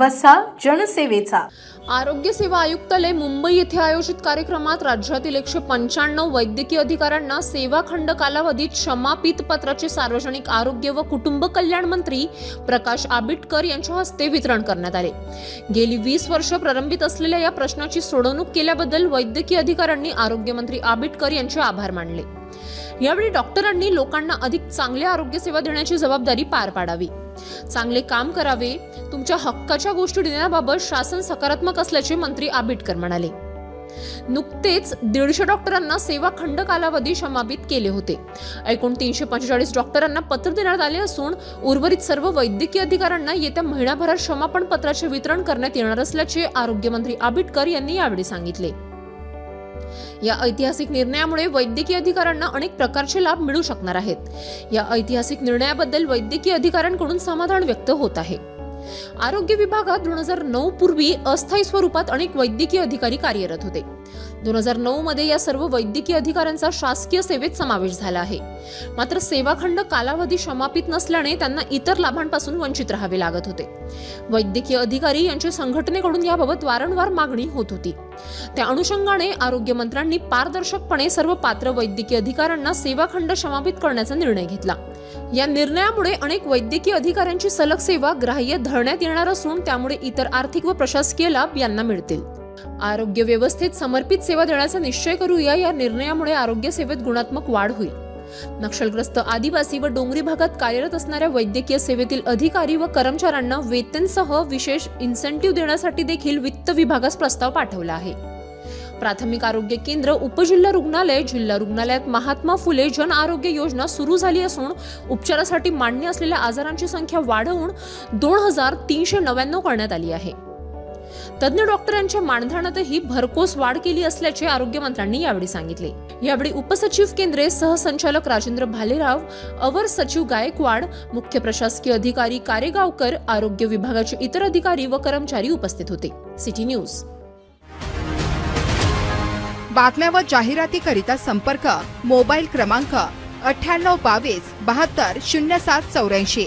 वसा जनसेवेचा. आरोग्य सेवा आयुक्तालय मुंबई येथे आयोजित कार्यक्रमात राज्यातील एकशे पंच्याण्णव वैद्यकीय अधिकाऱ्यांना सेवा खंड कालावधीत क्षमापित पत्राचे सार्वजनिक आरोग्य व कुटुंब कल्याण मंत्री प्रकाश आबिटकर यांच्या हस्ते वितरण करण्यात आले. गेली वीस वर्ष प्रलंबित असलेल्या या प्रश्नाची सोडवणूक केल्याबद्दल वैद्यकीय अधिकाऱ्यांनी आरोग्यमंत्री आबिटकर यांचे आभार मानले. यावेळी डॉक्टरांनी लोकांना अधिक चांगल्या आरोग्य सेवा देण्याची जबाबदारी पार पाडावी. चांगले काम करावे तुमच्या हक्काच्या गोष्टी देण्याबाबत शासन सकारात्मक असल्याचे मंत्री आबिटकर म्हणाले. नुकतेच दीडशे डॉक्टरांना सेवा खंड कालावधी समापित केले होते. एकूण तीनशे पंचेचाळीस डॉक्टरांना पत्र देण्यात आले असून उर्वरित सर्व वैद्यकीय अधिकाऱ्यांना येत्या महिनाभरात क्षमापण पत्राचे वितरण करण्यात येणार असल्याचे आरोग्यमंत्री आबिटकर यांनी यावेळी सांगितले. या ऐतिहासिक निर्णयामुळे वैद्यकीय अधिकाऱ्यांना अनेक प्रकारचे लाभ मिळू शकणार आहेत. या ऐतिहासिक निर्णयाबद्दल वैद्यकीय अधिकाऱ्यांकडून समाधान व्यक्त होत आहे. आरोग्य विभागात दोन हजार नऊ पूर्वी अस्थायी स्वरूपात अनेक वैद्यकीय अधिकारी कार्यरत होते. दोन हजार नऊ मध्ये या सर्व वैद्यकीय अधिकाऱ्यांचा शासकीय सेवेत समावेश झाला आहे. मात्र सेवाखंड कालावधी समापित नसल्याने त्यांना इतर लाभांपासून वंचित राहावे लागत होते. वैद्यकीय अधिकारी यांच्या संघटनेकडून याबाबत वारंवार मागणी होत होती. त्या अनुषंगाने आरोग्यमंत्र्यांनी पारदर्शकपणे सर्व पात्र वैद्यकीय अधिकाऱ्यांना सेवाखंड समापित करण्याचा निर्णय घेतला. या निर्णयामुळे अनेक वैद्यकीय अधिकाऱ्यांची सलग सेवा ग्राह्य धरण्यात येणार असून त्यामुळे इतर आर्थिक व प्रशासकीय लाभ यांना मिळतील. आरोग्य व्यवस्थेत समर्पित सेवा देण्याचा निश्चय करूया या निर्णयामुळे आरोग्य सेवेत गुणात्मक वाढ होईल. नक्षलग्रस्त आदिवासी व डोंगरी भागात कार्यरत असणाऱ्या वैद्यकीय सेवेतील अधिकारी व कर्मचाऱ्यांना वेतनसह विशेष इन्सेंटिव्ह देण्यासाठी देखील वित्त विभागास प्रस्ताव पाठवला आहे. प्राथमिक आरोग्य केंद्र उपजिल्हा रुग्णालय जिल्हा रुग्णालयात महात्मा फुले जन आरोग्य योजना सुरू झाली असून उपचारासाठी मान्य असलेल्या आजारांची संख्या वाढवून दोन हजार तीनशे नव्याण्णव करण्यात आली आहे. तज्ज्ञ डॉक्टरांच्या मानधनातही भरकोस वाढ केली असल्याचे आरोग्यमंत्र्यांनी यावेळी सांगितले. यावेळी उपसचिव केंद्रे सहसंचालक राजेंद्र भालेराव अवर सचिव गायकवाड मुख्य प्रशासकीय अधिकारी कारेगावकर आरोग्य विभागाचे इतर अधिकारी व कर्मचारी उपस्थित होते. City news. बातम्या व जाहिरातीकरिता संपर्क मोबाईल क्रमांक अठ्ठ्याण्णव बावीस बहात्तर शून्य सात चौऱ्याऐंशी.